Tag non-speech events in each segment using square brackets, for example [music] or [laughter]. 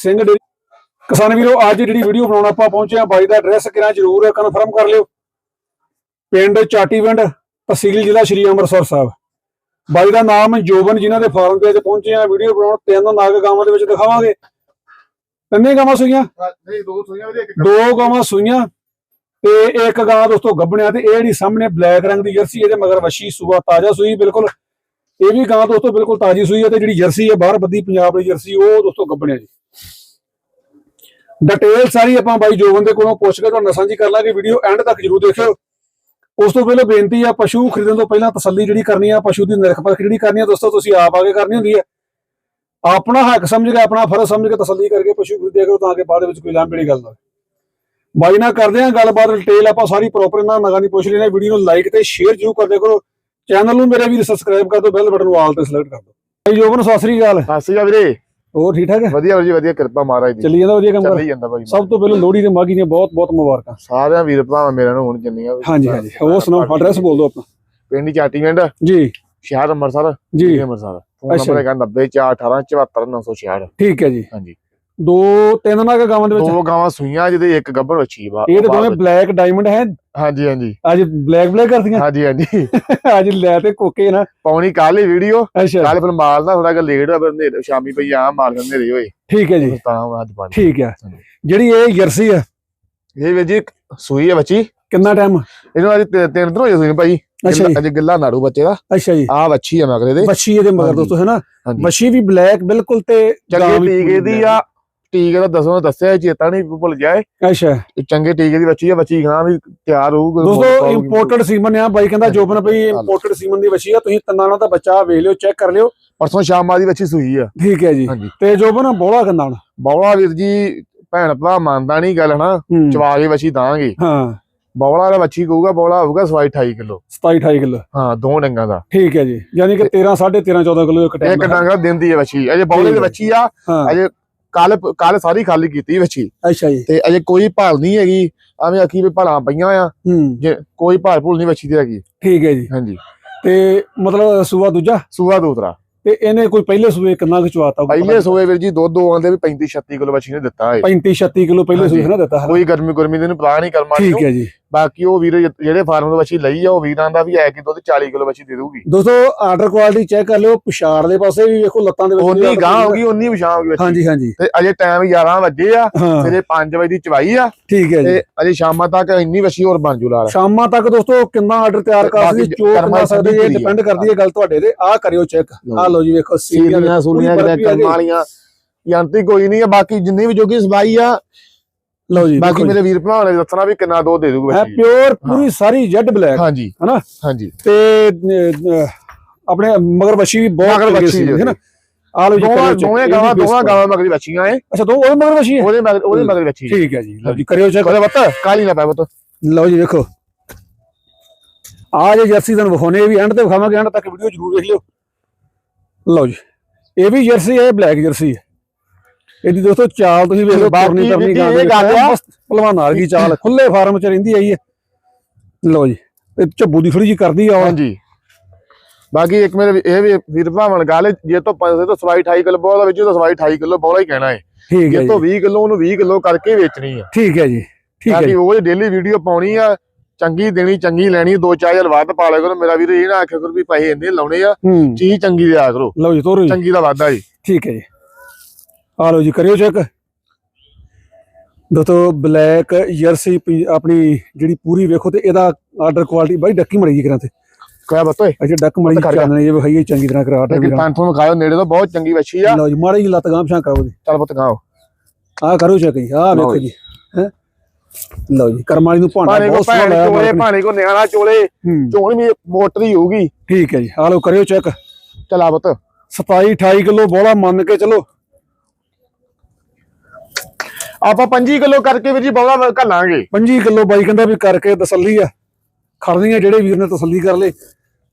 Singh dairy. ਕਿਸਾਨ ਵੀਰੋ ਅੱਜ ਜਿਹੜੀ ਵੀਡੀਓ ਬਣਾਉਣ ਆਪਾਂ ਪਹੁੰਚੇ ਆ ਬਾਈ ਦਾ ਐਡਰੈਸ ਕਿਰਾਂ ਜ਼ਰੂਰ ਕਨਫਰਮ ਕਰ ਲਿਓ। ਪਿੰਡ ਚਾਟੀਵਿੰਡ ਤਹਿਸੀਲ ਜ਼ਿਲ੍ਹਾ ਸ਼੍ਰੀ ਅੰਮ੍ਰਿਤਸਰ ਸਾਹਿਬ। ਬਾਈ ਦਾ ਨਾਮ ਜੋਬਨ ਜਿਨ੍ਹਾਂ ਦੇ ਫਾਰਮ ਤੇ ਅੱਜ ਪਹੁੰਚੇ ਆ ਵੀਡੀਓ ਬਣਾਉਣ ਤਿੰਨ ਨਾਗ ਗਾਵਾਂ ਦੇ ਵਿੱਚ ਦਿਖਾਵਾਂਗੇ। ਤਿੰਨੇ ਗਾਵਾਂ ਸੂਈਆਂ? ਨਹੀਂ ਦੋ ਸੋਈਆਂ ਉਹਦੇ ਇੱਕ ਦੋ ਗਾਵਾਂ ਸੂਈਆਂ ਤੇ ਇੱਕ ਗਾਂ ਦੋਸਤੋ ਗੱਭਣਿਆ ਤੇ ਇਹ ਜਿਹੜੀ ਸਾਹਮਣੇ ਬਲੈਕ ਰੰਗ ਦੀ ਜਰਸੀ ਇਹਦੇ ਮਗਰ ਵਸ਼ੀ ਸੂਆ ਤਾਜ਼ਾ ਸੂਈ ਬਿਲਕੁਲ। ਇਹ ਵੀ ਗਾਂ ਦੋਸਤੋ ਬਿਲਕੁਲ ਤਾਜ਼ੀ ਸੂਈ ਹੈ ਤੇ ਜਿਹੜੀ ਜਰਸੀ ਹੈ ਬਾਹਰ ਬੱਦੀ ਪੰਜਾਬ ਦੀ ਜਰਸੀ ਉਹ ਦੋਸਤੋ ਗੱਭਣਿਆ ਜੀ ਡਿਟੇਲ ਸਾਰੀ ਆਪਾਂ ਬਾਈ ਜੋਗਨ ਦੇ ਕੋਲੋਂ ਪੁੱਛ ਕੇ ਤੁਹਾਨੂੰ ਸਾਂਝੀ ਕਰ ਲਾਂਗੇ ਵੀਡੀਓ ਐਂਡ ਤੱਕ ਜਰੂਰ ਦੇਖਿਓ। ਉਸ ਤੋਂ ਪਹਿਲਾਂ ਬੇਨਤੀ ਆ, ਪਸ਼ੂ ਖਰੀਦਣ ਤੋਂ ਪਹਿਲਾਂ ਤਸੱਲੀ ਜਿਹੜੀ ਕਰਨੀ ਆ, ਪਸ਼ੂ ਦੀ ਨਿਰਖ ਜਿਹੜੀ ਕਰਨੀ ਆ, ਦੋਸਤੋ, ਤੁਸੀਂ ਆਪ ਆ ਕਰਨੀ ਹੁੰਦੀ ਹੈ ਆਪਣਾ ਹੱਕ ਸਮਝ ਕੇ, ਆਪਣਾ ਫਰਜ਼ ਸਮਝ ਕੇ ਤਸੱਲੀ ਕਰਕੇ ਪਸ਼ੂ ਖਰੀਦਿਆ ਕਰੋ ਤਾਂ ਕਿ ਬਾਅਦ ਵਿੱਚ ਕੋਈ ਲਾਂਭੇੜੀ ਗੱਲ ਨਾ ਬਾਈ ਨਾਲ ਕਰਦੇ ਆ ਗੱਲਬਾਤ ਡਿਟੇਲ ਆਪਾਂ ਸਾਰੀ ਪ੍ਰੋਪਰ ਇਹਨਾਂ ਨਗਾਂ ਦੀ ਪੁੱਛ ਲੈਣਾ ਵੀਡੀਓ ਨੂੰ ਲਾਈਕ ਤੇ ਸ਼ੇਅਰ ਜਰੂਰ ਕਰਦੇ ਕਰੋ। ਚੈਨਲ ਨੂੰ ਮੇਰੇ ਵੀ ਸਬਸਕ੍ਰਾਈਬ ਕਰ ਦਿਓ ਬੈਲ ਬਟਨ ਨੂੰ ਆਲ ਤੇ ਸਿਲੈਕਟ ਕਰ ਦਿਓ। ਜੋਬਨ, ਸਤਿ ਸ੍ਰੀ ਅਕਾਲ। ਸਤਿ ਸ਼੍ਰੀ ਅਕਾਲ ਵੀਰੇ। ਹੋਰ ਠੀਕ ਠਾਕ ਹੈ? ਵਧੀਆ ਜੀ ਵਧੀਆ ਕਿਰਪਾ ਮਹਾਰਾਜ ਦੀ। ਚੱਲੀ ਜਾਂਦਾ ਵਧੀਆ ਕੰਮ ਚੱਲੀ ਜਾਂਦਾ ਭਾਈ ਸਭ ਤੋਂ ਪਹਿਲਾਂ ਲੋਹੜੀ ਤੇ ਮਾਗੀ ਦੀਆਂ ਬਹੁਤ ਬਹੁਤ ਮੁਬਾਰਕਾਂ। ਸਾਰਿਆਂ ਵੀਰ ਭਰਾਵਾਂ ਮੇਰਿਆਂ ਨੂੰ ਹੁਣ ਚੰਨੀਆਂ ਹਾਂਜੀ ਹਾਂਜੀ। ਹੋਰ ਸੁਣਾਓ ਐਡਰੈਸ ਬੋਲ ਦਿਓ ਆਪਣਾ। ਪਿੰਡ ਚਾਟੀਵਿੰਡ। ਜੀ। ਸ਼ਹਿਰ ਅੰਮ੍ਰਿਤਸਰ ਜੀ। ਅੰਮ੍ਰਿਤਸਰ। ਫੋਨ। ਨੰਬਰ ਹੈਗਾ 90418 ਠੀਕ ਹੈ ਜੀ। ਹਾਂਜੀ। ਦੋ ਤਿੰਨ ਨਾਗ ਗਾਵਾਂ ਦੇ ਵਿੱਚ? ਦੋ ਗਾਵਾਂ ਸੂਈਆਂ ਜਿਹਦੇ ਇੱਕ ਗੱਭਰ ਵੱਛੀ ਵਾ ਇਹ ਦੋਵੇਂ ਬਲੈਕ ਡਾਇਮੰਡ ਹੈ। ਹਾਂਜੀ ਹਾਂਜੀ। ਅੱਜ ਬਲੈਕ ਬਲੈਕ ਕਰਦੀਆਂ ਹਾਂਜੀ ਹਾਂਜੀ। [laughs] ਅੱਜ ਲੈ ਤੇ ਕੋਕੇ ਨਾ। ਪੌਣੀ ਕੱਲ ਹੀ ਵੀਡੀਓ ਕੱਲ ਫਿਰ ਮਾਲ ਨਾ ਥੋੜਾ ਜਿਹਾ ਲੇਟ ਹੋਇਆ ਫਿਰ ਹਨੇਰੇ- ਸ਼ਾਮੀ ਪਈ ਆ ਮਾਲ ਫਿਰ ਹਨੇਰੇ ਹੋਏ। ਠੀਕ ਹੈ ਜੀ। ਤਾਂ ਅੱਜ ਪਾਣੀ ਠੀਕ ਹੈ। ਜਿਹੜੀ ਇਹ ਜਰਸੀ ਆ ਇਹ ਵੀ ਜੀ ਸੂਈ ਹੈ ਬੱਚੀ। ਕਿੰਨਾ ਟਾਈਮ ਇਹਨੂੰ ਅੱਜ ਤਿੰਨ ਦਿਨ ਹੋਏ ਸੂਈ ਭਾਈ। ਅੱਛਾ ਜੀ। ਗਿੱਲਾ ਨਾੜੂ ਬੱਚੇ ਦਾ। ਅੱਛਾ ਜੀ। ਆ ਵੱਛੀ ਆ ਮਗਰੇ ਦੇ। ਬੱਚੀ ਇਹਦੇ ਮਗਰ। ਦੋਸਤੋ ਹੈ ਨਾ? ਬੱਚੀ ਵੀ ਬਲੈਕ ਬਿਲਕੁਲ ਤੇ ਚੰਗੇ ਟੀਕੇ ਦੀ ਆ। ਟੀਕੇ ਦਾ ਦਸਵਾਂ ਦੱਸਿਆ ਚੇਤਾ ਨਹੀਂ ਭੁੱਲ ਜਾਏ। ਅੱਛਾ। ਇਹ ਚੰਗੇ ਟੀਕੇ ਦੀ ਬੱਚੀ ਆ ਬੱਚੀ ਗਾਂ ਵੀ ਤਿਆਰ ਹੋਊਗੀ ਦੋਸਤੋ ਇੰਪੋਰਟਡ ਸੀਮਨ ਆ ਬਾਈ ਕਹਿੰਦਾ ਜੋਬਨ ਭਈ ਇੰਪੋਰਟਡ ਸੀਮਨ ਦੀ ਬੱਚੀ ਆ ਤੁਸੀਂ ਤਨਾਣਾ ਦਾ ਬੱਚਾ ਵੇਖ ਲਿਓ ਚੈੱਕ ਕਰ ਲਿਓ। ਪਰਸੋਂ ਸ਼ਾਮਾਂ ਦੀ ਬੱਚੀ ਸੂਈ ਆ। ਠੀਕ ਹੈ ਜੀ। ਤੇ ਜੋਬਨ ਬੋਲਾ ਕੰਦਾ ਹੁਣ ਬੌਲਾ ਵੀਰ ਜੀ ਭੈਣ ਭਰਾ ਮੰਨਦਾ ਨਹੀਂ ਗੱਲ ਹਨਾ? ਹੂੰ। ਚਵਾ ਕੇ ਬੱਚੀ ਦਾਂਗੇ। ਹਾਂ। ਬੌਲਾ ਦਾ ਬੱਚੀ ਕਹੂਗਾ ਬੌਲਾ ਹੋਊਗਾ ਸਵਾਈ 28 ਕਿਲੋ। 27 28 ਕਿਲੋ। ਹਾਂ ਦੋ ਡੰਗਾਂ ਦਾ। ਠੀਕ ਹੈ ਜੀ। ਯਾਨੀ ਕਿ 13 13.5 14 ਕਿਲੋ ਇੱਕ ਡੰਗਾ ਦਿੰਦੀ ਹੈ ਬੱਚੀ ਅਜੇ ਬੌਲੇ ਦੀ ਹੈ। ਬੱਚੀ ਆ ਹਾਂ। ਅਜੇ ਕੱਲ ਕੱਲ ਸਾਰੀ ਖਾਲੀ ਕੀਤੀ ਬੱਚੀ ਅੱਛਾ ਜੀ। ਤੇ ਅਜੇ ਕੋਈ ਭਾਲ ਨਹੀਂ ਹੈਗੀ ਐਵੇਂ ਆਖੀ ਵੀ ਭਾਲਾਂ ਪਈਆਂ ਆ ਜੇ ਕੋਈ ਭਾਲ ਭੂਲ ਨਹੀਂ ਬੱਚੀ ਦੀ ਹੈਗੀ। ਠੀਕ ਹੈ ਜੀ। ਹਾਂਜੀ। ਤੇ ਮਤਲਬ ਸੂਆ ਦੂਜਾ? ਸੂਆ ਦੂਤਰਾ ਤੇ ਇਹਨੇ ਕੋਈ ਪਹਿਲੇ ਸੂਏ ਕਿੰਨਾ ਕੁ ਚਵਾਤਾ ਪਹਿਲੇ ਸੋਏ ਵੀਰ ਜੀ ਦੁੱਧ ਦੋ ਆਂਦੇ ਵੀ 35 36 ਕਿਲੋ ਬੱਚੀ ਨੇ ਦਿੱਤਾ ਹੈ 35 36 ਕਿਲੋ ਪਹਿਲੇ ਸੂਏ ਨਾ ਦਿੱਤਾ ਕੋਈ ਗਰਮੀ ਗਰਮੀ ਦੇ ਨੂੰ ਪਤਾ ਨਹੀਂ ਕਰਮਾ ਠੀਕ ਹੈ ਜੀ। ਬਾਕੀ ਉਹ ਵੀਰ ਜਿਹੜੇ ਫਾਰਮ ਤੋਂ ਬੱਚੀ ਲਈ ਆ ਉਹ ਵੀਰਾਂ ਦਾ ਵੀ ਹੈ ਕਿ ਦੁੱਧ 40 ਕਿਲੋ ਬੱਚੀ ਦੇ ਦੂਗੀ ਦੋਸਤੋ ਆਰਡਰ ਕੁਆਲਿਟੀ ਚੈੱਕ ਕਰ ਲਿਓ ਪਿਛਾੜ ਦੇ ਪਾਸੇ ਵੀ ਵੇਖੋ ਲੱਤਾਂ ਦੇ ਵਿੱਚ ਉਨੀ ਗਾਂ ਹੋਗੀ ਉਨੀ ਵਿਸ਼ਾਂ ਹੋਗੀ ਬੱਚੀ ਹਾਂਜੀ ਹਾਂਜੀ। ਤੇ ਅਜੇ ਟਾਈਮ 11 ਵਜੇ ਆ ਹਾਂ। ਸਵੇਰੇ 5 ਵਜੇ ਦੀ ਚਵਾਈ ਆ ਠੀਕ ਹੈ ਜੀ। ਤੇ ਅਜੇ ਸ਼ਾਮਾਂ ਤੱਕ ਇੰਨੀ ਬੱਚੀ ਹੋਰ ਬਣ ਜੂ ਲਾਲ। ਸ਼ਾਮਾਂ ਤੱਕ ਦੋਸਤੋ ਕਿੰਨਾ ਆਰਡਰ ਤਿਆਰ ਕਰ ਸਕਦੇ ਚੋ ਕਰਮਾਂ ਕਰਵਾ ਸਕਦੇ ਇਹ ਡਿਪੈਂਡ ਕਰਦੀ ਹੈ ਗੱਲ ਤੁਹਾਡੇ ਤੇ। ਆਹ ਕਰਿਓ ਚੈੱਕ ਆਹ ਲਓ ਜੀ ਵੇਖੋ ਸੀਰੀਆਂ ਸੀਲੀਆਂ ਕੰਮ ਵਾਲੀਆਂ। ਯੰਤਰੀ ਕੋਈ ਨਹੀਂ ਆ ਬਾਕੀ ਜਿੰਨੀ ਵੀ ਜੋਗੀ ਸਬਾਈ ਆ ਲਓ ਜੀ ਬਾਕੀ ਮੇਰੇ ਵੀਰ ਭਰਾਵਾਂ ਨੇ ਦੱਸਣਾ ਵੀ ਕਿੰਨਾ ਦੋ ਦੇ ਦੂਗਾ ਹੈ ਬੱਚੀ ਪਿਓਰ ਪੂਰੀ ਸਾਰੀ ਜੈਡ ਬਲੈਕ ਹਾਂਜੀ। ਹਨਾ? ਹਾਂਜੀ। ਤੇ ਆਪਣੇ ਮਗਰ ਬੱਚੀ ਵੀ ਬਹੁਤ ਮਗਰ ਜੀ। ਹੈ ਨਾ ਆਹ ਲਓ ਜੀ ਦੋਵਾਂ ਕਰਿਓ ਦੋਵੇਂ ਗਾਵਾਂ ਦੋਵਾਂ। ਗਾਵਾਂ ਮਗਰੀ ਬੱਚੀਆਂ ਏ ਅੱਛਾ ਦੋ ਉਹ ਮਗਰ ਬੱਚੀ ਹੈ ਉਹਦੇ ਮਗਰ ਉਹਦੇ ਮਗਰੀ ਬੱਚੀ ਠੀਕ ਹੈ ਜੀ। ਲਓ ਜੀ ਕਰਿਓ ਚੈੱਕ ਉਹਦੇ ਬੱਤ ਕਾਲੀ ਨਾ ਪੈ ਬੱਤ ਲਓ ਜੀ ਵੇਖੋ ਆ ਜੇ ਜਰਸੀ ਤੁਹਾਨੂੰ ਵਿਖਾਉਣੇ ਵੀ ਐਂਡ ਤੇ ਵਿਖਾਵਾਂਗੇ ਐਂਡ ਤੱਕ ਵੀਡੀਓ ਜ਼ਰੂਰ ਵੇਖ ਲਿਓ। ਲਓ ਜੀ। ਇਹ ਵੀ ਜਰਸੀ ਹੈ ਬਲੈਕ ਜਰਸੀ ਹੈ ਇਹਦੀ ਦੋਸਤੋ ਚਾਲ ਤੁਸੀਂ ਵੇਖ ਲਓ ਬਾਕੀ ਜੀ ਗਾਂ ਇਹ ਦੇ ਗੱਲ ਆ। ਪਹਿਲਵਾਨ ਚਾਲ ਖੁੱਲੇ ਫਾਰਮ ਚ ਰਹਿੰਦੀ ਆਈ ਹੈ ਲਓ ਜੀ ਤੇ ਝੱਬੂ ਦੀ ਥੋੜੀ ਜੀ ਕਰਦੀ ਆ। ਹਾਂਜੀ। ਬਾਕੀ ਇੱਕ ਮੇਰੇ ਇਹ ਵੀ ਵੀਰ ਭਰਾਵਾਂ ਨਾਲ ਗੱਲ ਜੇ ਤੋਂ ਪੈਸੇ ਤੋਂ ਸਵਾਈ 28 ਕਿਲੋ ਬੋਲਾ ਵਿੱਚ ਤਾਂ ਸਵਾਈ 28 ਕਿਲੋ ਬੋਲਾ ਹੀ ਕਹਿਣਾ ਹੈ ਠੀਕ ਹੈ ਜੇ ਤੋਂ 20 ਕਿਲੋ ਉਹਨੂੰ 20 ਕਿਲੋ ਕਰਕੇ ਵੇਚਣੀ ਆ। ਠੀਕ ਹੈ ਜੀ ਠੀਕ ਹੈ ਜੀ। ਉਹ ਡੇਲੀ ਵੀਡੀਓ ਪਾਉਣੀ ਆ ਚੰਗੀ ਦੇਣੀ ਚੰਗੀ ਲੈਣੀ ਦੋ ਚਾਰ ਹਜ਼ਾਰ ਵੱਧ ਪਾ ਲਿਆ ਕਰੋ। ਮੇਰਾ ਵੀਰ ਇਹ ਨਾ ਆਖਿਆ ਕਰੋ ਵੀ ਪੈਸੇ ਇੰਨੇ ਲਾਉਣੇ ਆ ਚੀਜ਼ ਚੰਗੀ ਲਿਆ ਕਰੋ। ਲਓ ਜੀ ਤੋਰੋ ਜੀ। ਚੰਗੀ ਦਾ ਵਾਧਾ ਜੀ ਠੀਕ ਹੈ ਜੀ। ਆ ਲਓ ਜੀ ਕਰਿਓ ਚੈੱਕ ਦੋਸਤੋ ਬਲੈਕ ਜਰਸੀ ਆਪਣੀ ਜਿਹੜੀ ਪੂਰੀ ਵੇਖੋ ਤੇ ਇਹਦਾ ਆਰਡਰ ਕੁਆਲਿਟੀ ਬਾਈ ਡੱਕੀ ਮੜੀ ਜੀ ਕਰਾਂ ਤੇ। ਕਹਿ ਬਤੋਏ ਅਜੇ ਡੱਕ ਮੜੀ ਤਾਂ ਚਾਨਣੇ ਵਿਖਾਈਏ ਚੰਗੀ ਤਰ੍ਹਾਂ ਕਰਾ ਆਰਡਰ ਕਿ ਪੰਜ ਖਾਇਓ ਨੇੜੇ ਤੋਂ ਬਹੁਤ ਚੰਗੀ ਵੱਛੀ ਆ। ਲਓ ਜੀ ਮਾੜੀ ਜੀ ਲੱਤ ਗਾਂਹ ਪਛਾਂ ਕਰੋ ਜੀ। ਚੱਲ ਪੁੱਤ ਖਾਓ ਆਹ ਕਰੋ ਚੈੱਕ ਜੀ ਲਓ ਵੇਖੋ ਜੀ। ਹੈ। ਲਓ ਜੀ ਕਰਮਾਲੀ ਨੂੰ ਭਾਂਡਾ ਕੋ ਬਹੁਤ ਸੋਹਣਾ ਲਾਇਆ ਚੋਲੇ। ਭਾਣੇ ਕੋ ਨਿਆਣਾ ਚੋਲੇ ਚੋਣ ਵੀ ਮੋਟਰ ਹੋਊਗੀ। ਠੀਕ ਹੈ ਜੀ ਆ ਲਓ ਕਰਿਓ ਚੈੱਕ ਚਲਾ ਪੁੱਤ। 27 28 ਕਿਲੋ ਬੋਲਾ ਮੰਨ ਕੇ ਚਲੋ। ਆਪਾਂ 25 ਕਿਲੋ ਕਰਕੇ ਵੀਰ ਜੀ ਬੌਲਾ ਘੱਲਾਂਗੇ। 25 ਕਿਲੋ ਬਾਈ ਕਹਿੰਦਾ ਵੀ ਕਰਕੇ ਤਸੱਲੀ ਆ। ਖੜਦੀਆਂ ਜਿਹੜੇ ਵੀਰ ਨੇ ਤਸੱਲੀ ਕਰ ਲੇ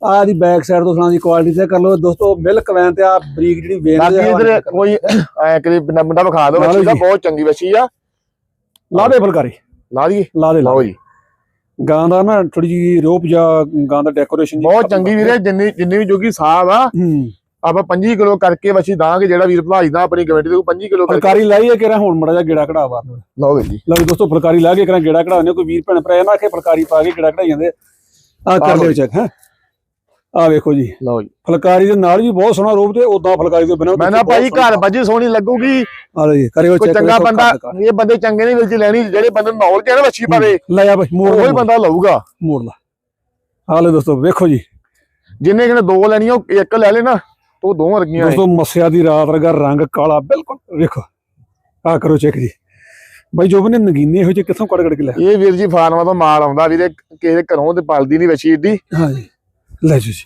ਆ ਦੀ ਬੈਕ ਸਾਈਡ ਤੋਂ ਸੁਣਾ ਦੀ ਕੁਆਲਿਟੀ ਚੈੱਕ ਕਰ ਲਓ। ਦੋਸਤੋ ਮਿਲਕ ਵੈਨ ਤੇ ਆ ਬਰੀਕ ਜਿਹੜੀ ਵੇਨ ਬਾਕੀ ਇਧਰ ਕੋਈ ਐ ਕਰੀ ਬਿੰਦਾ ਵਿਖਾ ਦਿਓ ਵੱਛੀ ਦਾ। ਬਹੁਤ ਚੰਗੀ ਵੱਛੀ ਆ। ਲਾ ਦੇ ਫੁਲਕਾਰੀ। ਲਾ ਦਈਏ? ਲਾ ਦੇ ਲਓ ਜੀ। ਗਾਂ ਦਾ ਨਾ ਥੋੜੀ ਜੀ ਰੋਪ ਜਾਂ ਗਾਂ ਦਾ ਡੈਕੋਰੇਸ਼ਨ ਬਹੁਤ ਚੰਗੀ ਵੀਰੇ ਜਿੰਨੀ ਜਿੰਨੀ ਵੀ ਜੋਗੀ ਸਾਹ ਆ। ਆਪਾਂ 25 ਕਿਲੋ ਕਰਕੇ ਵਛੀ ਦਾਂਗੇ ਜਿਹੜਾ ਵੀਰ ਭਾਈ ਦਾ ਆਪਣੀ ਕਮੇਟੀ ਦੇ 25 ਕਿਲੋ ਫੁਲਕਾਰੀ ਲਾਈ ਹੈ ਕਿਹੜਾ ਹੁਣ ਮੜਾ ਜਾ ਗੇੜਾ ਕਢਾ ਬਾਹਰ ਨੂੰ ਲਓ ਜੀ ਲਓ ਦੋਸਤੋ ਫੁਲਕਾਰੀ ਲਾ ਕੇ ਕਰਾਂ ਗੇੜਾ ਕਢਾਉਂਦੇ ਕੋਈ ਵੀਰ ਭੈਣ ਭਰਾ ਨਾ ਕਿ ਫੁਲਕਾਰੀ ਪਾ ਕੇ ਗੇੜਾ ਕਢਾਈ ਜਾਂਦੇ ਆ। ਕਰ ਲਿਓ ਚੈੱਕ ਹੈ? ਆ ਵੇਖੋ ਜੀ। ਲਓ ਜੀ। ਫੁਲਕਾਰੀ ਦੇ ਨਾਲ ਵੀ ਬਹੁਤ ਸੋਹਣਾ ਰੂਪ ਤੇ ਉਦਾਂ ਫੁਲਕਾਰੀ ਤੋਂ ਬਿਨਾਂ ਮੈਂ ਨਾ ਭਾਈ ਘਰ ਵੱਜੀ ਸੋਹਣੀ ਲੱਗੂਗੀ। ਆ ਲਓ ਜੀ ਕਰਿਓ ਚੈੱਕ ਚੰਗਾ ਬੰਦਾ ਇਹ ਬੰਦੇ ਚੰਗੇ ਨਹੀਂ ਜੀ ਲੈਣੀ ਜਿਹੜੇ ਬੰਦੇ ਨੂੰ ਨੌਲੇਜ ਹੈ ਨਾ ਵਛੀ ਬਾਰੇ ਲੈ ਆ ਬਈ ਮੋੜ ਉਹੀ ਬੰਦਾ ਲਊਗਾ। ਮੋੜ ਲਾ। ਆ ਲਓ ਦੋਸਤੋ ਵੇਖੋ ਜੀ। ਜਿੰਨੇ ਕਿਨੇ ਦੋ ਲੈਣੀਆਂ ਉਹ ਇੱਕ ਲੈ ਲੈਣਾ। ਉਹ ਦੋ ਵਰਗੀਆਂ ਦੋਸਤੋ ਮੱਸਿਆ ਦੀ ਰਾਤ ਵਰਗਾ ਰੰਗ ਕਾਲਾ ਬਿਲਕੁਲ ਵੇਖੋ। ਆ ਕਰੋ ਚੈੱਕ ਜੀ। ਬਾਈ ਜੋ ਬਨੇ ਨਗੀਨੇ ਇਹੋ ਜਿਹੇ ਕਿੱਥੋਂ ਕੱਢ ਕੇ ਲੈ ਇਹ ਵੀਰ ਜੀ ਫਾਰਮਾਂ ਤੋਂ ਮਾਲ ਆਉਂਦਾ ਵੀਰੇ ਕਿਸੇ ਦੇ ਘਰੋਂ ਤੇ ਪਲਦੀ ਨਹੀਂ ਵਛੀ ਏਡੀ। ਹਾਂ ਜੀ। ਲੈ ਜੀ। ਜੀ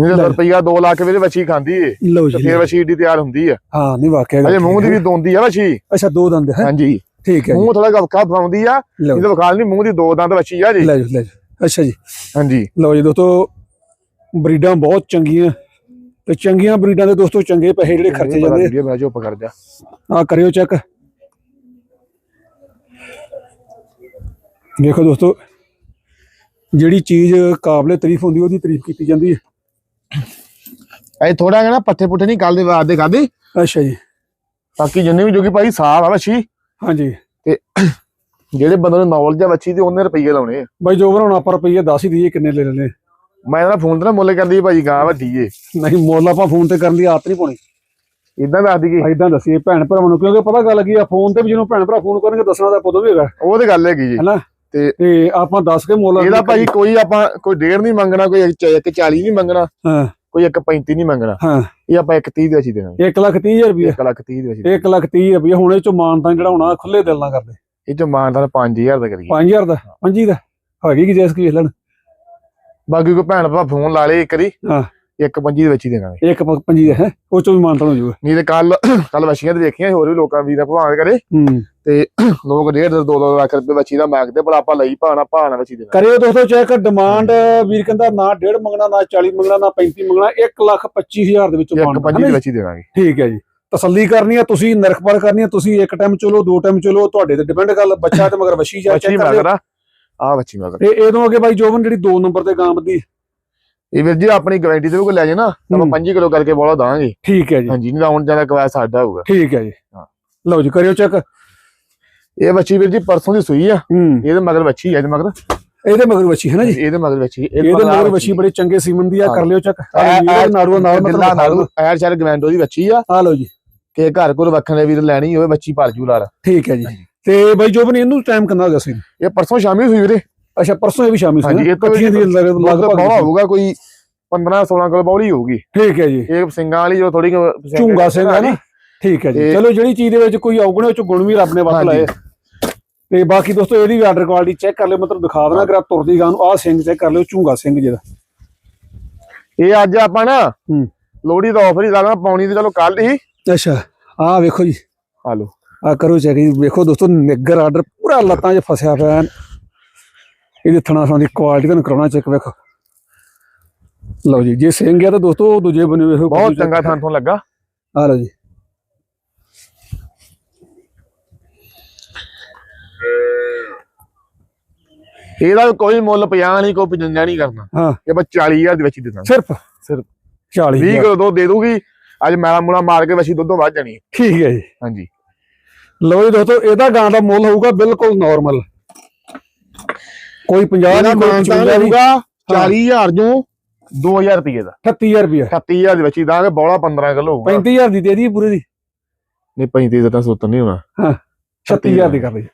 ਇਹਦੇ ਰੁਪਈਆ 2 ਲੱਖ ਵੀਰੇ ਵਛੀ ਖਾਂਦੀ ਏ ਲਓ ਤੇ ਜੀ ਫੇਰ ਵਛੀ ਏਡੀ ਤਿਆਰ ਹੁੰਦੀ ਆ। ਹਾਂ ਨਹੀਂ ਵਾਕਿਆ ਅਜੇ ਮੂੰਹ ਦੀ ਵੀ। ਦੋਂਦੀ ਆ ਵਛੀ। ਅੱਛਾ ਦੋ ਦੰਦ ਹੈ। ਹਾਂਜੀ। ਠੀਕ ਹੈ ਮੂੰਹ ਥੋੜਾ ਗਵਕਾ ਫਾਉਂਦੀ ਆ ਇਹਦੇ ਵਿਖਾਲ ਨਹੀਂ ਮੂੰਹ ਦੀ ਦੋ ਦੰਦ ਵਛੀ ਆ ਜੀ। ਲੈ ਜੀ ਲੈ ਜੀ ਅੱਛਾ ਜੀ। ਹਾਂਜੀ। ਲਓ ਜੀ ਦੋਸਤੋ ਬਰੀਡਾਂ ਬਹੁਤ ਚੰਗੀਆਂ ਤੇ ਚੰਗੀਆਂ ਬਰੀਡਾਂ ਦੇ ਦੋਸਤੋ ਚੰਗੇ ਪੈਸੇ ਜਿਹੜੇ ਖਰਚੇ ਜਾਂਦੇ। ਮੈਂ ਚੁੱਪ ਕਰ ਜਾ ਆ ਕਰਿਓ ਚੈੱਕ। ਦੇਖੋ ਦੋਸਤੋ ਜਿਹੜੀ ਚੀਜ਼ ਕਾਬਲੇ ਤਾਰੀਫ ਹੁੰਦੀ ਉਹਦੀ ਤਾਰੀਫ ਕੀਤੀ ਜਾਂਦੀ ਹੈ। ਇਹ ਥੋੜਾ ਜਿਹਾ ਨਾ ਪੱਠੇ ਪੁੱਠੇ ਨਹੀਂ ਕੱਲ ਦੇ ਬਾਅਦ ਦੇ ਖਾਦੇ ਅੱਛਾ ਜੀ। ਬਾਕੀ ਜਿੰਨੇ ਵੀ ਜੋਗੀ ਭਾਈ ਸਾਫ਼ ਆ ਵਛੀ ਹਾਂਜੀ। ਤੇ ਜਿਹੜੇ ਬੰਦੇ ਨੂੰ ਨੌਲੇਜ ਆ ਵਛੀ ਦੇ ਉਹਨੇ ਰੁਪਈਏ ਲਾਉਣੇ ਆ। ਬਾਈ ਜੋ ਬਣਾਉਣਾ ਆਪਾਂ ਰੁਪਈਏ 10 ਹੀ ਦਈਏ ਕਿੰਨੇ ਲੈ ਲੈਣੇ ਮੈਂ ਨਾ ਫੋਨ ਤੇ ਨਾ ਮੁੱਲ ਕਰਦੀ ਭਾਈ ਗਾਂ ਵੱਡੀ ਏ। ਨਹੀਂ ਮੁੱਲ ਆਪਾਂ ਫੋਨ ਤੇ ਕਰਨ ਦੀ ਆਦਤ ਨਹੀਂ ਪਾਉਣੀ। ਇਦਾਂ ਦੱਸ ਦਈਏ। ਐਦਾਂ ਦੱਸੀਏ ਭੈਣ ਭਰਾਵਾਂ ਨੂੰ ਕਿਉਂਕਿ ਪਤਾ ਗੱਲ ਕੀ ਆ ਫੋਨ ਤੇ ਵੀ ਜਿਹਨੂੰ ਭੈਣ ਭਰਾ ਫੋਨ ਕਰਨਗੇ ਦੱਸਣਾ ਤਾਂ ਪਦੋਂ ਵੀ ਹੈਗਾ। ਉਹ ਤੇ ਗੱਲ ਹੈਗੀ ਜੀ। ਹੈਨਾ? ਤੇ ਤੇ ਆਪਾਂ ਦੱਸ ਕੇ ਮੁੱਲ ਇਹਦਾ ਭਾਈ ਕੋਈ ਆਪਾਂ ਕੋਈ ਡੇਢ ਨਹੀਂ ਮੰਗਣਾ ਕੋਈ 140 ਨਹੀਂ ਮੰਗਣਾ ਹਾਂ। ਕੋਈ 135 ਨਹੀਂ ਮੰਗਣਾ। ਹਾਂ। ਇਹ ਆਪਾਂ 130 ਦੇ ਹੀ ਦੇਣਾ 1 ਲੱਖ 30 ਹਜ਼ਾਰ ਰੁਪਏ 1 ਲੱਖ 30 ਦੇ ਹੀ 1 ਲੱਖ 30 ਰੁਪਏ ਹੁਣ ਇਹ ਚੋਂ ਮਾਨਤਾਂ ਜਿਹੜਾ ਹੋਣਾ ਖੁੱਲੇ ਦਿਲ ਨਾਲ ਕਰਦੇ। ਇਹ ਚ ਮਾਨਦਾਰ 5000 ਦਾ ਕਰੀਏ। 5000 ਦਾ 25 ਦਾ। ਹੈਗੀ ਕਿ ਜੈਸ ਕੀ ਲੈਣ? ਬਾਕੀ ਕੋਈ ਭੈਣ ਭਰਾ ਫੋਨ ਲਾ ਲੇ ਇੱਕ ਵਾਰੀ ਹਾਂ। 125 ਦੇ ਵਿੱਚ ਹੀ ਦੇਵਾਂਗੇ ਇੱਕ 25 ਦਾ ਹੈ? ਉਹ ਚੋਂ ਵੀ ਮਾਨਤਾਂ ਹੋ ਜਾਊਗਾ। ਨਹੀਂ ਤੇ ਕੱਲ ਕੱਲ ਵਛੀਆਂ ਤੇ ਵੇਖੀਆਂ ਸੀ, ਹੋਰ ਵੀ ਲੋਕਾਂ ਵੀਰਾਂ ਭਵਾਨ ਕਰੇ ਹੂੰ। ਲੋਕ ਡੇਢ ਦੋ ਦੋ ਲੱਖ ਰੁਪਏ ਵਛੀ ਦਾ ਮੰਗਦੇ ਪਰ ਆਪਾਂ ਲਈ ਭਾਣਾ ਭਾਣਾ ਵਛੀ ਦੇਣਾ। ਕਰਿਓ ਦੋਸਤੋ ਚੈੱਕ ਡਿਮਾਂਡ ਵੀਰ ਕਹਿੰਦਾ ਨਾ 1.5 ਮੰਗਣਾ ਨਾ 40 ਮੰਗਣਾ ਨਾ 35 ਮੰਗਣਾ 1 ਲੱਖ 25000 ਦੇ ਵਿੱਚ ਮਾਨਤਾਂ 125 ਦੇ ਵਿੱਚ ਹੀ ਦੇਵਾਂਗੇ। ਠੀਕ ਹੈ ਜੀ। ਤਸੱਲੀ ਕਰਨੀ ਆ ਤੁਸੀਂ ਨਰਖਪਰ ਕਰਨੀ ਆ ਤੁਸੀਂ ਇੱਕ ਟਾਈਮ ਚਲੋ ਦੋ ਟਾਈਮ ਚਲੋ ਤੁਹਾਡੇ ਤੇ ਡਿਪੈਂਡ ਗੱਲ ਬੱਚਾ ਤੇ ਮਗਰ ਵਸ਼ੀ ਜਾ ਵਛੀ ਚੈੱਕ ਕਰ ਲਿਓ। ਆ ਵਛੀ ਮਗਰ ਇਹ ਇਹਦੋਂ ਅੱਗੇ ਬਾਈ ਜੋਬਨ ਜਿਹੜੀ 2 ਨੰਬਰ ਤੇ ਗਾਂ ਬੱਦੀ ਇਹ ਵੀਰ ਜੀ ਆਪਣੀ ਗਾਰੰਟੀ ਤੇ ਵੀ ਕੋਈ ਲੈ ਜੇ ਨਾ ਤਾਂ ਆਪਾਂ ਹੂੰ। 5 ਕਿਲੋ ਕਰਕੇ ਬੋਲਾ ਦਾਂਗੇ। ਠੀਕ ਹੈ ਜੀ। ਹਾਂਜੀ ਨਹੀਂ ਆਉਣ ਜਾਣਾ ਕਵਾਇਆ ਸਾਡਾ ਹੋਊਗਾ। ਠੀਕ ਹੈ ਜੀ। ਹਾਂ। ਲਓ ਜੀ ਕਰਿਓ ਚੈੱਕ ਇਹ ਬੱਚੀ ਵੀਰ ਜੀ ਪਰਸੋਂ ਦੀ ਸੂਈ ਆ। ਇਹਦੇ ਮਗਰ ਬੱਚੀ ਆ ਇਹਦੇ ਮਗਰ। ਇਹਦੇ ਮਗਰ ਵਸ਼ੀ ਹੈ ਨਾ ਜੀ? ਇਹਦੇ ਮਗਰ ਬੱਚੀ। ਇਹਦੇ ਮਗਰ ਵਸ਼ੀ ਬੜੇ ਚੰਗੇ ਸੀਮਨ ਦੀ ਆ ਕਰ ਲਿਓ ਚੈੱਕ ਨਾੜੂਆ ਨਾਲ ਮਤਲਬ ਮਤਲਬ ਨਾੜੂ ਐਰ ਸ਼ਰ ਗਵੈਂਡੋ ਦੀ ਬੱਚੀ ਆ। ਆ ਲਓ ਜੀ। ਕਿ ਘਰ ਕੋਲ ਵੱਖਣ ਦੇ ਵੀਰ ਲੈਣੀ ਹੋਵੇ ਬੱਚੀ ਭਰ ਜੂ ਲਾਰ। ਠੀਕ ਹੈ ਜੀ। ਤੇ ਬਾਈ ਜੋਬਨ ਇਹਨੂੰ ਟਾਈਮ ਕਿੰਨਾ ਹੋ ਗਿਆ ਸੀ? ਇਹ ਪਰਸੋਂ ਸ਼ਾਮੀ ਹੋਈ ਵੀਰੇ। ਅੱਛਾ ਪਰਸੋਂ ਇਹ ਵੀ ਸ਼ਾਮੀ ਸੀ ਹਾਂਜੀ, ਇਹ ਤੋਂ ਇਕੱਠੀਆਂ ਦੀ ਲਗ- ਲਗਭਗ ਹੋਊਗਾ ਕੋਈ 15 16 ਕਿਲੋ ਬੌਲੀ ਹੋਊਗੀ। ਠੀਕ ਹੈ ਜੀ। ਇਹ ਸਿੰਘਾਂ ਵਾਲੀ ਜੋ ਥੋੜੀ ਝੁੰਗਾ ਸਿੰਘ ਹੈ ਨਾ? ਠੀਕ ਹੈ ਜੀ। ਚਲੋ ਜਿਹੜੀ ਚੀਜ਼ ਦੇ ਵਿੱਚ ਕੋਈ ਔਗਣ ਉਹ ਚ ਗੁਣ ਵੀ ਰੱਬ ਨੇ ਹਾਂਜੀ। ਲਾਏ। ਤੇ ਬਾਕੀ ਦੋਸਤੋ ਇਹਦੀ ਵੀ ਆਰਡਰ ਕੁਆਲਿਟੀ ਚੈੱਕ ਕਰ ਲਿਓ ਮਤਲਬ ਦਿਖਾ ਦੇਣਾ ਕਿ ਤੁਰਦੀ ਗਾਂ ਨੂੰ ਆਹ ਸਿੰਘ ਚੈੱਕ ਕਰ ਲਿਓ ਝੂੰਗਾ ਸਿੰਘ ਜਿਹਦਾ। ਇਹ ਅੱਜ ਆਪਾਂ ਨਾ ਹੂੰ। ਲੋਹੜੀ ਦਾ ਆਫਰ ਹੀ ਲਾਣਾ ਪਾਉਣੀ ਤੇ ਚਲੋ ਕੱਲ ਹੀ। ਅੱਛਾ ਆਹ ਵੇਖੋ ਜੀ। ਆ ਲੋ ਆ ਕਰੋ ਚੈੱਕ ਜੀ। ਵੇਖੋ ਦੋਸਤੋ ਨਿੱਗਰ ਆਰਡਰ ਪੂਰਾ ਲੱਤਾਂ 'ਚ ਫਸਿਆ ਪਿਆ। ਇਹਦੇ ਥਣਾ ਥਣਾ ਦੀ ਕੁਆਲਿਟੀ ਤੁਹਾਨੂੰ ਕਰਾਉਣਾ ਚੈੱਕ ਵੇਖੋ। ਲਓ ਜੀ ਜੇ ਸਿੰਘ ਹੈ ਤਾਂ ਦੋਸਤੋ ਦੂਜੇ ਬਣੇ ਵੇਖੋ ਬਹੁਤ ਚੰਗਾ ਥਾਂ ਤੋਂ ਲੱਗਾ। ਆ ਲਓ ਜੀ। ਇਹਦਾ ਕੋਈ ਮੁੱਲ 50 ਨਹੀਂ ਕੋਈ 55 ਨਹੀਂ ਕਰਨਾ। ਹਾਂ। ਇਹ ਬਸ 40000 ਦੇ ਵਿੱਚ ਹੀ ਦੇਣਾ ਸਿਰਫ? ਸਿਰਫ। 40 20 ਕਿਲੋ ਦੁੱਧ ਦੇ ਦੂਗੀ ਅੱਜ ਮੈਲਾ ਮੁਲਾ ਮਾਰ ਕੇ ਵਸੀ ਦੁੱਧੋਂ ਵੱਧ ਜਾਣੀ। ਠੀਕ ਹੈ ਜੀ। ਹਾਂਜੀ। ਲਓ ਜੀ ਦੋਸਤੋ ਇਹਦਾ ਗਾਂ ਦਾ ਮੁੱਲ ਹੋਊਗਾ ਬਿਲਕੁਲ ਨਾਰਮਲ ਕੋਈ 50 ਇਹਦਾ ਨਹੀਂ ਕੋਈ ਮਾਨਤਾ 55 ਨਹੀਂ। ਹੋਊਗਾ 40000 ਜੋ 2000 ਰੁਪਏ ਦਾ। 38000 ਰੁਪਇਆ 38000 ਦੇ ਵਿੱਚ ਹੀ ਦਾਂਗੇ ਬੋਲਾ 15 ਕਿਲੋ ਹੋਊਗਾ। 35000 ਦੀ ਦੇ ਦੀ ਪੂਰੀ ਦੀ। ਨਹੀਂ 35 ਦਾ ਤਾਂ ਸੁੱਤ ਨਹੀਂ ਹੋਣਾ। 36000 ਦੀ ਕਰ ਲਈ।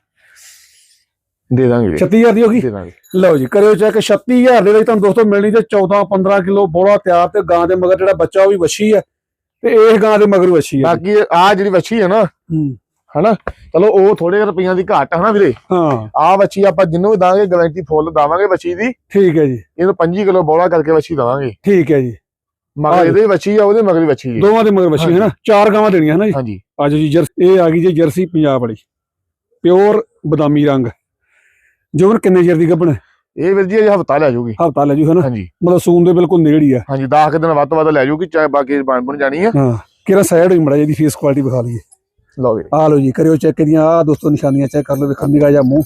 ਦੇ ਦਾਂਗੇ ਵੀਰੇ, 36000 ਦੀ ਹੋ ਦਾਂਗੇ। ਲਓ ਜੀ ਕਰਿਓ ਚੈੱਕ 36000 ਦੇ ਵਿੱਚ ਤੁਹਾਨੂੰ ਦੋਸਤੋ ਮਿਲਣੀ ਤੇ 14 15 ਕਿਲੋ ਬੋਲਾ ਤਿਆਰ ਤੇ ਗਾਂ ਦੇ ਮਗਰ ਜਿਹੜਾ ਬੱਚਾ ਉਹ ਵੀ ਵੱਛੀ ਹੈ ਤੇ ਇਹ ਗਾਂ ਦੇ ਮਗਰ ਵੱਛੀ ਹੈ। ਬਾਕੀ ਆ ਜਿਹੜੀ ਵੱਛੀ ਹੈ ਨਾ ਹੂੰ। ਹਨਾ? ਚਲੋ ਉਹ ਥੋੜੇ ਜਿਹੇ ਰੁਪਈਆਂ ਦੀ ਘਾਟ ਹੈ ਨਾ ਵੀਰੇ? ਹਾਂ। ਆ ਵੱਛੀ ਆਪਾਂ ਜਿੰਨੂੰ ਵੀ ਦਾਂਗੇ ਗਾਰੰਟੀ ਫੁੱਲ ਦਾਵਾਂਗੇ ਵੱਛੀ ਦੀ। ਠੀਕ ਹੈ ਜੀ। ਇਹਨੂੰ 5 ਕਿਲੋ ਬੋਲਾ ਕਰਕੇ ਵੱਛੀ ਦਵਾਂਗੇ। ਠੀਕ ਹੈ ਜੀ। ਮਗਰ ਇਹਦੇ ਵੱਛੀ ਆ ਉਹਦੇ ਮਗਰ ਵੱਛੀ ਹੈ ਦੋਵਾਂ ਦੇ ਮਗਰ ਵੱਛੀ ਹੈ ਨਾ? ਚਾਰ ਗਾਵਾਂ ਦੇਣੀਆਂ ਹੈ ਨਾ ਜੀ? ਹਾਂਜੀ। ਅੱਜ ਜੀ ਜਰਸੀ ਇਹ ਆ ਗਈ ਜੀ ਜਰਸੀ ਪੰਜਾਬ ਵਾਲੀ। ਪਿਓਰ ਬਦਾਮੀ ਰੰਗ। ਜੋਬਨ ਕਿੰਨੇ ਚਿਰ ਦੀ ਗੱਭਣ? ਇਹ ਵੀਰ ਜੀ ਅਜੇ ਹਫਤਾ ਲੈ ਜਾਊਗੀ ਹਫਤਾ ਲੈ ਜੂ ਹੈ ਨਾ ਹਾਂਜੀ। ਮਤਲਬ ਸੂਨ ਦੇ ਬਿਲਕੁਲ ਨੇੜੇ ਹੀ ਆ। ਹਾਂਜੀ 10 ਦਿਨ ਵੱਧ ਤੋਂ ਵੱਧ ਲੈ ਜਾਊਗੀ ਚਾਹੇ ਬਾਕੀ ਬਣ ਬਣ ਜਾਣੀ ਆ। ਹਾਂ। ਕਿਹੜਾ ਸਾਈਡ ਹੋਈ ਮੜਾ ਜਿਹਦੀ ਫੇਸ ਕੁਆਲਿਟੀ ਵਿਖਾ ਲਈਏ। ਲਓ ਵੀਰੇ ਆ ਲਓ ਜੀ ਕਰਿਓ ਚੈੱਕ ਇਹਦੀਆਂ। ਆ ਦੋਸਤੋ ਨਿਸ਼ਾਨੀਆਂ ਚੈੱਕ ਕਰ ਲਓ ਵੇਖੋ ਨਿਗਾ ਜਾਂ ਮੂੰਹ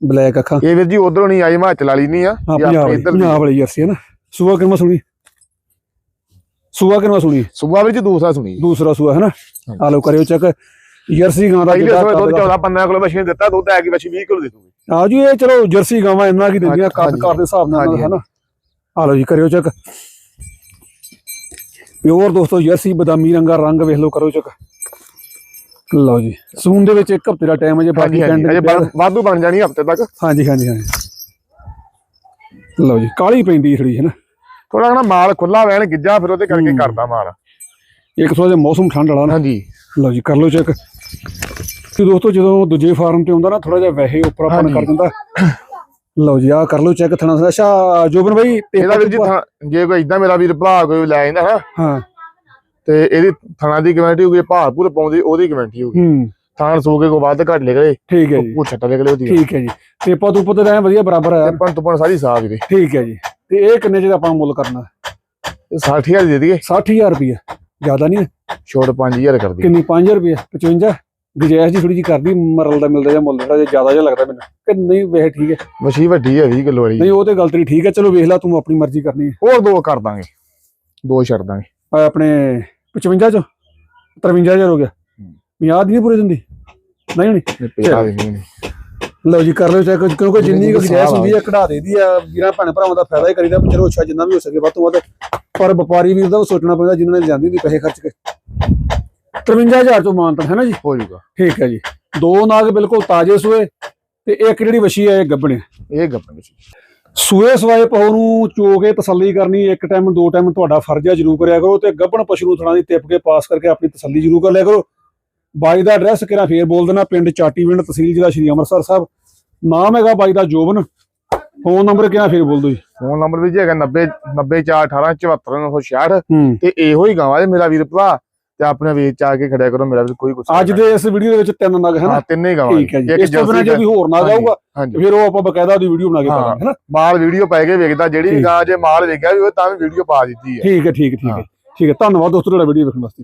ਬਲੈਕ ਅੱਖਾਂ। ਇਹ ਵੀਰ ਜੀ ਉਧਰੋਂ ਨਹੀਂ ਆਈ ਹਿਮਾਚਲ ਵਾਲੀ ਨਹੀਂ ਆ। ਇਹ ਆਪਣੇ ਇੱਧਰ ਪੰਜਾਬ ਵਾਲੀ ਜਰਸੀ ਹੈ ਨਾ। ਸੁਬਾ ਕਿੰਨਾ ਸੁਣੀ ਸੂਆ ਕਿਨਵਾ ਸੁਣੀ ਸੂਆ ਵਿੱਚ ਦੂਸਰਾ ਸੁਣੀ ਦੂਸਰਾ ਸੂਆ ਹੈ ਨਾ? ਆ ਲਓ ਕਰਿਓ ਚੈੱਕ ਜਰਸੀ ਗਾਂ ਦਾ ਜਿਹੜਾ ਸੂਏ ਦੁੱਧ ਕੱਦ 14 15 ਕਿਲੋ ਮਸ਼ੀਨ ਦਿੱਤਾ ਦੁੱਧ ਆ ਗਈ ਮਸ਼ੀਨ 20 ਕਿਲੋ ਦੇ ਦੂਗੀ ਆ ਜੀ ਇਹ ਚਲੋ ਜਰਸੀ ਗਾਵਾਂ ਇੰਨਾ ਕੀ ਦਿੰਦੀਆਂ ਕੱਦ। ਕਾਰ ਦੇ ਹਿਸਾਬ ਨਾਲ ਹੈ ਨਾ। ਆ ਲਓ ਜੀ ਕਰਿਓ ਚੈੱਕ ਪਿਓਰ ਦੋਸਤੋ ਜਰਸੀ ਬਦਾਮੀ ਰੰਗਾ ਰੰਗ ਵੇਖ ਲਓ ਕਰੋ ਚੈੱਕ ਲਓ ਜੀ। ਸੂਨ ਦੇ ਵਿੱਚ ਇੱਕ ਹਫ਼ਤੇ ਦਾ ਟਾਈਮ ਹੈ ਜੇ ਬਾਕੀ ਕੰਡ ਅਜੇ ਵਾਧੂ ਬਣ ਜਾਣੀ ਹਫ਼ਤੇ ਤੱਕ। ਹਾਂਜੀ ਹਾਂਜੀ ਹਾਂਜੀ। ਲਓ ਜੀ ਕਾਲੀ ਪੈਂਦੀ ਥੋੜੀ ਹੈ ਨਾ? ਥੋੜਾ ਨਾ ਮਾਲ ਖੁੱਲਾ ਵੈਣ ਗਿੱਜਾ ਫਿਰ ਉਹਦੇ ਕਰਕੇ ਹੂੰ। ਕਰਦਾ ਮਾਲ। ਇੱਕ ਥੋੜਾ ਜਿਹਾ ਮੌਸਮ ਠੰਡ ਵਾਲਾ ਨਾ। ਹਾਂਜੀ। ਲਓ ਜੀ ਕਰ ਲਓ ਚੈੱਕ ਤੇ ਦੋਸਤੋ ਜਦੋਂ ਦੂਜੇ ਫਾਰਮ ਤੇ ਆਉਂਦਾ ਨਾ ਥੋੜਾ ਜਿਹਾ ਵੈਸੇ ਉੱਪਰ ਆਪਾਂ ਹਾਂਜੀ। ਕਰ ਦਿੰਦਾ। ਲਓ ਜੀ ਆ ਕਰ ਲਓ ਚੈੱਕ ਥਣਾ। ਅੱਛਾ ਜੋਬਨ ਭਾਈ ਇਹਦਾ ਵੀਰ ਜੀ ਜੇ ਕੋਈ ਇਦਾਂ ਮੇਰਾ ਵੀਰ ਭਰਾ ਕੋਈ ਲੈ ਜਾਂਦਾ ਨਾ ਹਾਂ। ਤੇ ਇਹਦੀ ਥਣਾ ਦੀ ਕਮੈਂਟੀ ਹੋਊਗੀ ਭਾਰ ਭੂਰ ਪਾਉਂਦੀ ਉਹਦੀ ਹੋਊਗੀ ਹੂੰ ਥਾਣ ਸੋ ਕੇ ਕੋ ਵੱਧ ਘੱਟ ਨਿਕਲੇ ਠੀਕ ਹੈ ਜੀ। ਉਹ ਛੱਟਾ ਨਿਕਲੇ ਉਹਦੀ ਠੀਕ ਹੈ ਜੀ। ਤੇ ਪਾ ਤੂੰ ਪਤਾ ਐ ਵਧੀਆ ਬਰਾਬਰ ਆ ਟਿੱਪਣ ਟੁੱਪਣ ਸਾਰੀ ਸਾਫ਼ ਵੀਰੇ ਠੀਕ ਹੈ ਜੀ। ਤੇ ਇਹ ਕਿੰਨੇ ਚ ਆਪਾਂ ਮੁੱਲ ਕਰਨਾ? ਇਹ 60000 ਦੇ ਦਈਏ। 60000 ਰੁਪਏ ਜ਼ਿਆਦਾ ਨਹੀਂ ਹੈ। ਛੋੜ 5000 ਕਰ ਦਈਏ। ਕਿੰਨੀ? 5000 ਰੁਪਏ 55 ਗੁਜਾਇਸ਼ ਜੀ ਥੋੜੀ ਜੀ ਕਰਦੀ ਮਰਲ ਦਾ ਮਿਲਦਾ ਜਾਂ ਮੁੱਲ ਥੋੜਾ ਜਿਹਾ ਜ਼ਿਆਦਾ ਜਿਹਾ ਲੱਗਦਾ ਮੈਨੂੰ। ਕਿ ਨਹੀਂ ਵੇਖ ਠੀਕ ਹੈ। ਮੱਛੀ ਵੱਡੀ ਹੈ 20 ਕਿਲੋ ਵਾਲੀ। ਨਹੀਂ ਉਹ ਤੇ ਗੱਲ ਤੇਰੀ ਠੀਕ ਹੈ। ਚਲੋ ਵੇਖ ਲੈ ਤੂੰ ਆਪਣੀ ਮਰਜ਼ੀ ਕਰਨੀ ਹੈ। ਹੋਰ ਦੋ ਕਰ ਦਾਂਗੇ। ਦੋ ਛੱਡ ਦਾਂਗੇ। ਆਪਣੇ 55 ਚ 53000 ਹੋ ਗਿਆ। 50 ਦੀ ਨਹੀਂ ਪੂਰੀ ਦਿੰਦੀ। ਨਹੀਂ ਹੋਣੀ। ਦੇ ਲਓ ਜੀ ਕਰ ਲਓ ਚੈੱਕ ਕਿਉਂਕਿ ਜਿੰਨੀ ਕੁ ਸਾਫ਼ ਹੁੰਦੀ ਹੈ ਕਢਾ ਦੇਦੀ ਆ ਵੀਰਾਂ ਭੈਣ ਭਰਾਵਾਂ ਦਾ ਫਾਇਦਾ ਹੀ ਕਰੀਦਾ ਚਲੋ ਅੱਛਾ ਜਿੰਨਾ ਵੀ ਹੋ ਸਕੇ ਵੱਧ ਤੋਂ ਵੱਧ। ਪਰ ਵਪਾਰੀ ਵੀਰ ਦਾ ਉਹ ਸੋਚਣਾ ਪੈਂਦਾ ਜਿਨ੍ਹਾਂ ਨੇ ਜਾਂਦੀ ਹੁੰਦੀ ਪੈਸੇ ਖਰਚ ਕੇ। 53000 ਤੋਂ ਮਾਨਤਾ ਹੈ ਨਾ ਜੀ? ਹੋ ਜਾਊਗਾ। ਠੀਕ ਹੈ ਜੀ। ਦੋ ਨਾਗ ਬਿਲਕੁਲ ਤਾਜ਼ੇ ਸੂਏ ਤੇ ਇੱਕ ਜਿਹੜੀ ਵਸ਼ੀ ਹੈ ਇਹ ਗੱਬਣੇ ਇਹ ਗੱਪਾਂ ਵਿੱਚ ਸੂਏ ਸਵਾਏ ਪਹੂ ਨੂੰ ਚੋ ਕੇ ਤਸੱਲੀ ਕਰਨੀ ਇੱਕ ਟਾਈਮ ਦੋ ਟਾਈਮ ਤੁਹਾਡਾ ਫਰਜ਼ ਹੈ ਜ਼ਰੂਰ ਕਰਿਆ ਕਰੋ ਤੇ ਗੱਬਣ ਪਸ਼ੂ ਨੂੰ ਥਣਾ ਦੀ ਟਿਪ ਕੇ ਪਾਸ ਕਰਕੇ ਆਪਣੀ ਤਸੱਲੀ ਜ਼ਰੂਰ ਕਰ ਲਿਆ ਕਰੋ। ਬਾਈ ਦਾ ਐਡਰੈਸ ਕਿਹੜਾ ਫੇਰ ਬੋਲ ਦੇਣਾ ਪਿੰਡ ਚਾਟੀਵਿੰਡ ਤਹਿਸੀਲ ਜ਼ਿਲ੍ਹਾ ਸ਼੍ਰੀ ਅੰਮ੍ਰਿਤਸਰ ਸਾਹਿਬ। ਨਾਮ ਹੈਗਾ ਬਾਈ ਦਾ ਜੋਬਨ। ਫੋਨ ਨੰਬਰ ਕਿਹੜਾ ਫੇਰ ਬੋਲ ਦਿਓ ਜੀ? ਫੋਨ ਨੰਬਰ ਵੀ ਜੀ ਹੈਗਾ 90 90418 74966 ਹੂੰ। ਤੇ ਇਹੋ ਹੀ ਗਾਵਾਂ ਦੇ ਮੇਰਾ ਵੀਰ ਭਰਾ। ਤੇ ਆਪਣੇ ਵੇਚ ਆ ਕੇ ਖੜਿਆ ਕਰੋ ਮੇਰਾ ਕੋਈ ਗੁੱਸਾ ਅੱਜ ਦੇ ਇਸ ਵੀਡੀਓ ਦੇ ਵਿੱਚ ਤਿੰਨ ਨਗ ਹੈ ਨਾ? ਹਾਂ ਤਿੰਨੇ ਹੀ ਗਾਵਾਂ ਠੀਕ ਹੈ ਜੀ। ਇੱਕ ਇਸ ਤੋਂ ਬਿਨਾਂ ਜੇ ਕੋਈ ਹੋਰ ਨਾਗ ਆਊਗਾ ਫਿਰ ਉਹ ਆਪਾਂ ਬਕਾਇਦਾ ਉਹਦੀ ਵੀਡੀਓ ਬਣਾ ਕੇ। ਪਾਵਾਂਗੇ ਹੈ ਨਾ? ਮਾਲ ਵੀਡੀਓ ਪੈ ਕੇ ਵੇਖਦਾ ਜਿਹੜੀ ਵੀ। ਗਾਂ ਜੇ ਮਾਲ ਵੇਖਿਆ ਵੀ ਉਹ ਤਾਂ ਵੀ ਵੀਡੀਓ ਪਾ ਦਿੱਤੀ ਹੈ। ਠੀਕ ਹੈ ਠੀਕ ਠੀਕ ਹਾਂ। ਠੀਕ ਹੈ ਧੰਨਵਾਦ ਦੋਸਤੋ ਤੁਹਾਡਾ ਵੀਡੀਓ ਵੇਖਣ ਵਾਸਤੇ।